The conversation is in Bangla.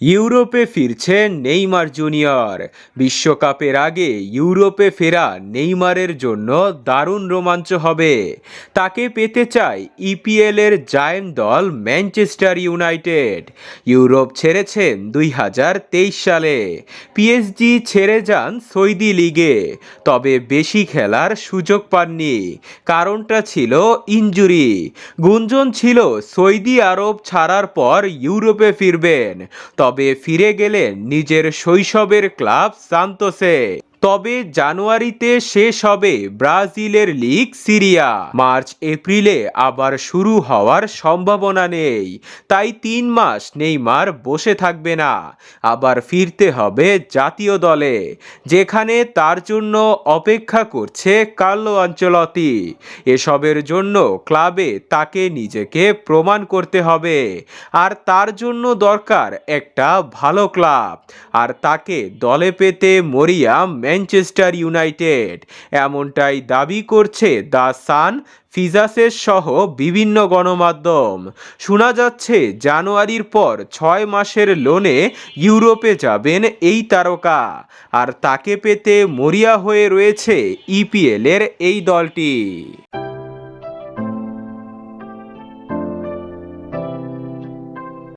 ইউরোপে ফিরছেন নেইমার জুনিয়র। বিশ্বকাপের আগে ইউরোপে ফেরা নেইমারের জন্য দারুণ রোমাঞ্চ হবে। তাকে পেতে চায় ইপিএলের জায়েন্ট দল ম্যানচেস্টার ইউনাইটেড। ইউরোপ ছেড়েছেন দুই হাজার তেইশ সালে। পিএসজি ছেড়ে যান সৌদি লিগে। তবে বেশি খেলার সুযোগ পাননি। কারণটা ছিল ইনজুরি। গুঞ্জন ছিল সৌদি আরব ছাড়ার পর ইউরোপে ফিরবেন। তবে ফিরে গেলেন নিজের শৈশবের ক্লাব সান্তোসে। তবে জানুয়ারিতে শেষ হবে ব্রাজিলের লিগ সিরিয়া। মার্চ, এপ্রিলে আবার শুরু হওয়ার সম্ভাবনা নেই। তাই তিন মাস নেইমার বসে থাকবে না। আবার ফিরতে হবে জাতীয় দলে, যেখানে তার জন্য অপেক্ষা করছে কার্লো আঞ্চলতি। এসবের জন্য ক্লাবে তাকে নিজেকে প্রমাণ করতে হবে। আর তার জন্য দরকার একটা ভালো ক্লাব। আর তাকে দলে পেতে মরিয়া ম্যানচেস্টার ইউনাইটেড। এমনটাই দাবি করছে দ্য সান ফিজাসের সহ বিভিন্ন গণমাধ্যম। শোনা যাচ্ছে, জানুয়ারির পর ছয় মাসের লোনে ইউরোপে যাবেন এই তারকা। আর তাকে পেতে মরিয়া হয়ে রয়েছে ইপিএলের এই দলটি।